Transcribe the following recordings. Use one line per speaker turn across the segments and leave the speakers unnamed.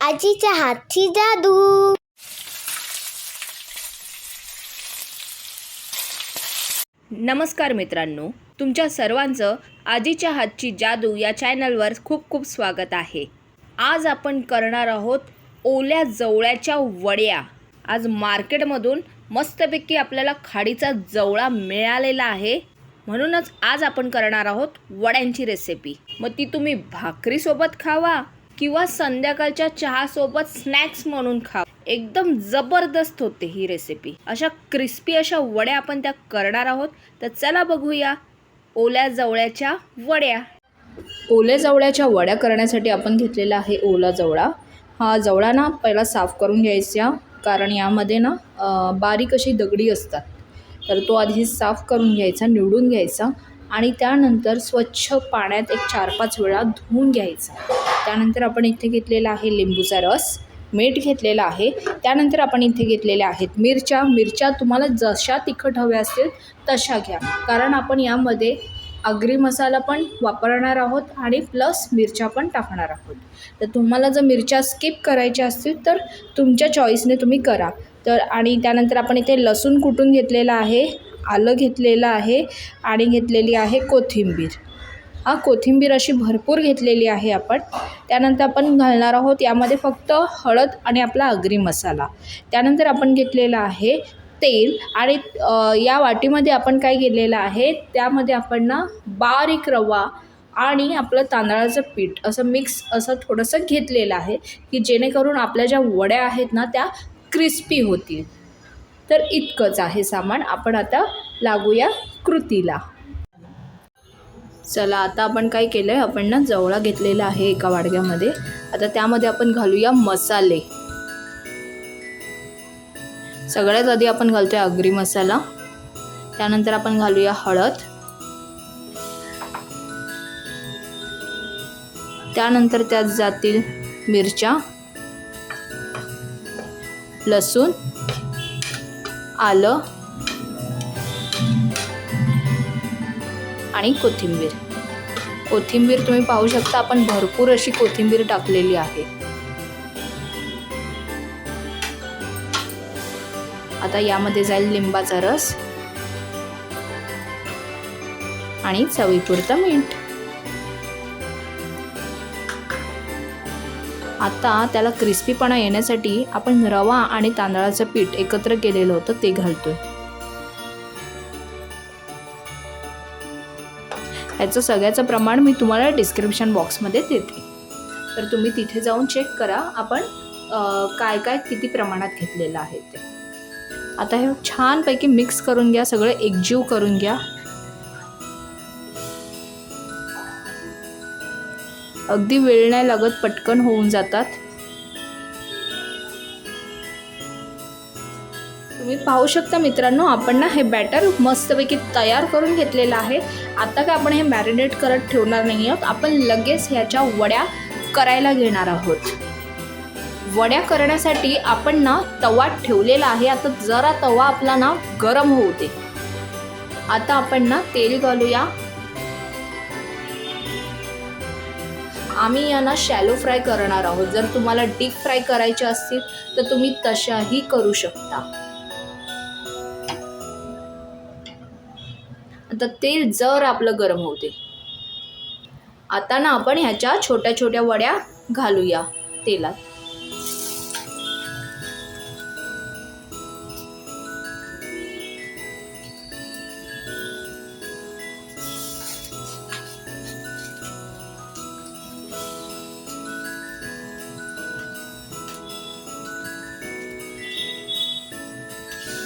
आजीच्या हातची जादू.
नमस्कार मित्रांनो तुमच्या सर्वांचं आजीच्या हातची जादू या चॅनलवर खूप खूप स्वागत आहे. आज आपण करणार आहोत ओल्या जवळ्याच्या वड्या. आज मार्केटमधून मस्तपैकी आपल्याला खाडीचा जवळा मिळालेला आहे. म्हणूनच आज आपण करणार आहोत वड्यांची रेसिपी मग ती तुम्ही भाकरीसोबत खावा किंवा संध्याकाळच्या चहासोबत स्नॅक्स म्हणून खा एकदम जबरदस्त होते ही रेसिपी अशा क्रिस्पी अशा वड्या आपण त्या करणार आहोत. तर चला बघूया ओल्या जवळ्याच्या वड्या. ओल्या जवळ्याच्या वड्या करण्यासाठी आपण घेतलेला आहे ओला जवळा. हा जवळा ना पहिला साफ करून घ्यायचा कारण यामध्ये ना बारीक अशी दगडी असतात. तर तो आधी साफ करून घ्यायचा निवडून घ्यायचा. आणि त्यानंतर स्वच्छ पाण्यात एक चार पाच वेळा धुवून घ्यायचा. त्यानंतर आपण इथे घेतलेला आहे लिंबूचा रस मीठ घेतलेलं आहे. त्यानंतर आपण इथे घेतलेल्या आहेत मिरच्या. मिरच्या तुम्हाला जशा तिखट हव्या असतील तशा घ्या. कारण आपण यामध्ये आगरी मसाला पण वापरणार आहोत आणि प्लस मिरच्या पण टाकणार आहोत. तर तुम्हाला जर मिरच्या स्किप करायच्या असतील तर तुमच्या चॉईसने तुम्ही करा. तर आणि त्यानंतर आपण इथे लसूण कुटून घेतलेला आहे? आलं घेतलेलं आहे आणि घेतलेली आहे कोथिंबीर. हा कोथिंबीर अशी भरपूर घेतलेली आहे आपण. त्यानंतर आपण घालणार आहोत यामध्ये फक्त हळद आणि आपला आगरी मसाला. त्यानंतर आपण घेतलेला आहे तेल आणि या वाटीमध्ये आपण काय केलेलं आहे त्यामध्ये आपण ना बारीक रवा आणि आपलं तांदळाचं पीठ असं मिक्स असं थोडंसं घेतलेलं आहे की जेणेकरून आपल्या ज्या वड्या आहेत ना त्या क्रिस्पी होतील. तर इतकंच आहे सामान. आपण आता लागूया कृतीला. चला आता आपण काय केलं आहे आपण ना जवळा घेतलेला आहे एका वाडग्यामध्ये. आता त्यामध्ये आपण घालूया मसाले. सगळ्यात आधी आपण घालतोय अग्री मसाला. त्यानंतर आपण घालूया हळद. त्यानंतर त्यात जातील मिरच्या लसूण आलं. आणि कोथिंबीर. कोथिंबीर तुम्ही पाहू शकता आपण भरपूर अशी कोथिंबीर टाकलेली आहे. आता यामध्ये जाईल लिंबाचा रस. आणि चवीपुरतं मीठ. आता त्याला क्रिस्पीपणा येण्यासाठी आपण रवा आणि तांदळाचं पीठ एकत्र केलेलं होतं ते घालतोय. ह्याचं सगळ्याचं प्रमाण मी तुम्हाला डिस्क्रिप्शन बॉक्समध्ये देते. तर तुम्ही तिथे जाऊन चेक करा आपण काय काय किती प्रमाणात घेतलेलं आहे ते. आता हे छानपैकी मिक्स करून घ्या सगळं एकजीव करून घ्या. अगदी वेळ नाही लागत पटकन होऊन जातात. तुम्ही पाहू शकता मित्रांनो आपण ना हे बॅटर मस्तपैकी तयार करून घेतलेलं आहे. आता काय आपण हे मॅरिनेट करत ठेवणार नाही आहोत. आपण लगेच ह्याच्या वड्या करायला घेणार आहोत. वड्या करण्यासाठी आपण ना तवा ठेवलेला आहे. आता जरा तवा आपला ना गरम होऊ दे. आता आपण ना तेल घालूया. आम्ही यांना शॅलो फ्राय करणार आहोत. जर तुम्हाला डीप फ्राय करायचे असतील तर तुम्ही तशाही करू शकता. आता तेल जर आपलं गरम होते आता ना आपण ह्याच्या छोट्या छोट्या वड्या घालूया तेलात.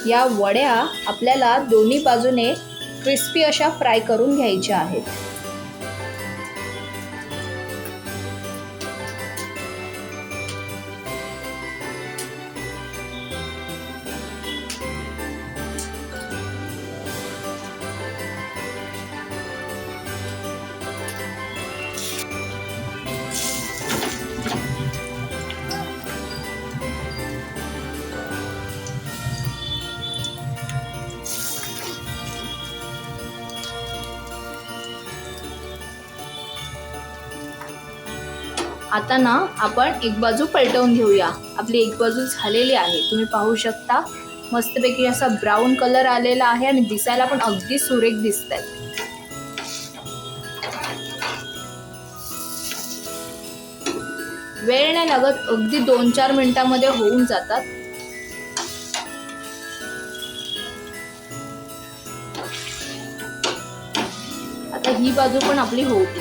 या वड्या आपल्याला दोन्ही बाजूने क्रिस्पी अशा फ्राय करून घ्यायच्या आहेत. आता ना आपण एक बाजू पलटवून घेऊया. आपली एक बाजू झालेली आहे. तुम्ही पाहू शकता. मस्तपैकी असा ब्राऊन कलर आलेला आहे आणि दिसायला पण अगदी सुरेख दिसत आहेत वेळ नाही लागत अगदी दोन चार मिनिटामध्ये होऊन जातात. आता ही बाजू पण आपली होती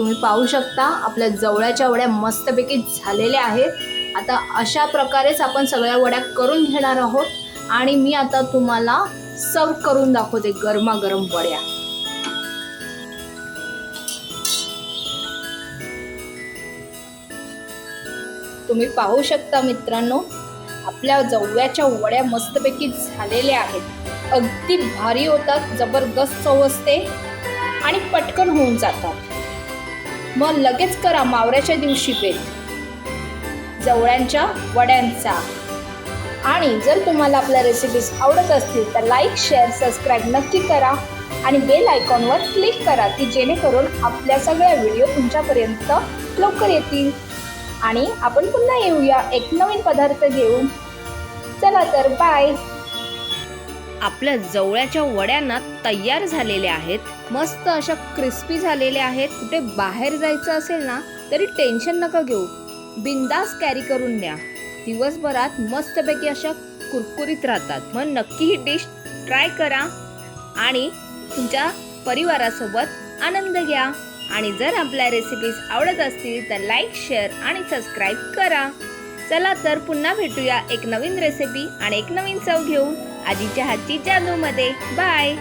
तुम्ही पाहू शकता आपल्या जवळ्याच्या वड्या मस्तपैकी झालेल्या आहेत. आता अशा प्रकारेच आपण सगळ्या वड्या करून घेणार आहोत. आणि मी आता तुम्हाला सर्व करून दाखवते गरमागरम वड्या. तुम्ही पाहू शकता मित्रांनो आपल्या जवळ्याच्या वड्या मस्तपैकी झालेल्या आहेत. अगदी भारी होतात जबरदस्त चव असते आणि पटकन होऊन जातात. मग लगेच करा मावऱ्याच्या दिवशी बेत जवळ्यांच्या वड्यांचा. आणि जर तुम्हाला आपल्या रेसिपीज आवडत असतील तर लाईक शेअर सबस्क्राईब नक्की करा. आणि बेल आयकॉनवर क्लिक करा की जेणेकरून आपल्या सगळ्या व्हिडिओ तुमच्यापर्यंत लवकर येतील. आणि आपण पुन्हा येऊया एक नवीन पदार्थ घेऊन. चला तर बाय आपल्या जवळ्याच्या वड्यांना तयार झालेल्या आहेत. मस्त अशा क्रिस्पी झालेल्या आहेत. कुठे बाहेर जायचं असेल ना तरी टेन्शन नका घेऊ. बिंदास कॅरी करून द्या दिवसभरात मस्तपैकी अशा कुरकुरीत राहतात. मग नक्की ही डिश ट्राय करा आणि तुमच्या परिवारासोबत आनंद घ्या. आणि जर आपल्या रेसिपीज आवडत असतील तर लाईक शेअर आणि सबस्क्राईब करा. चला तर पुन्हा भेटूया एक नवीन रेसिपी आणि एक नवीन चव घेऊन. आजीच्या हातची जादूमध्ये बाय.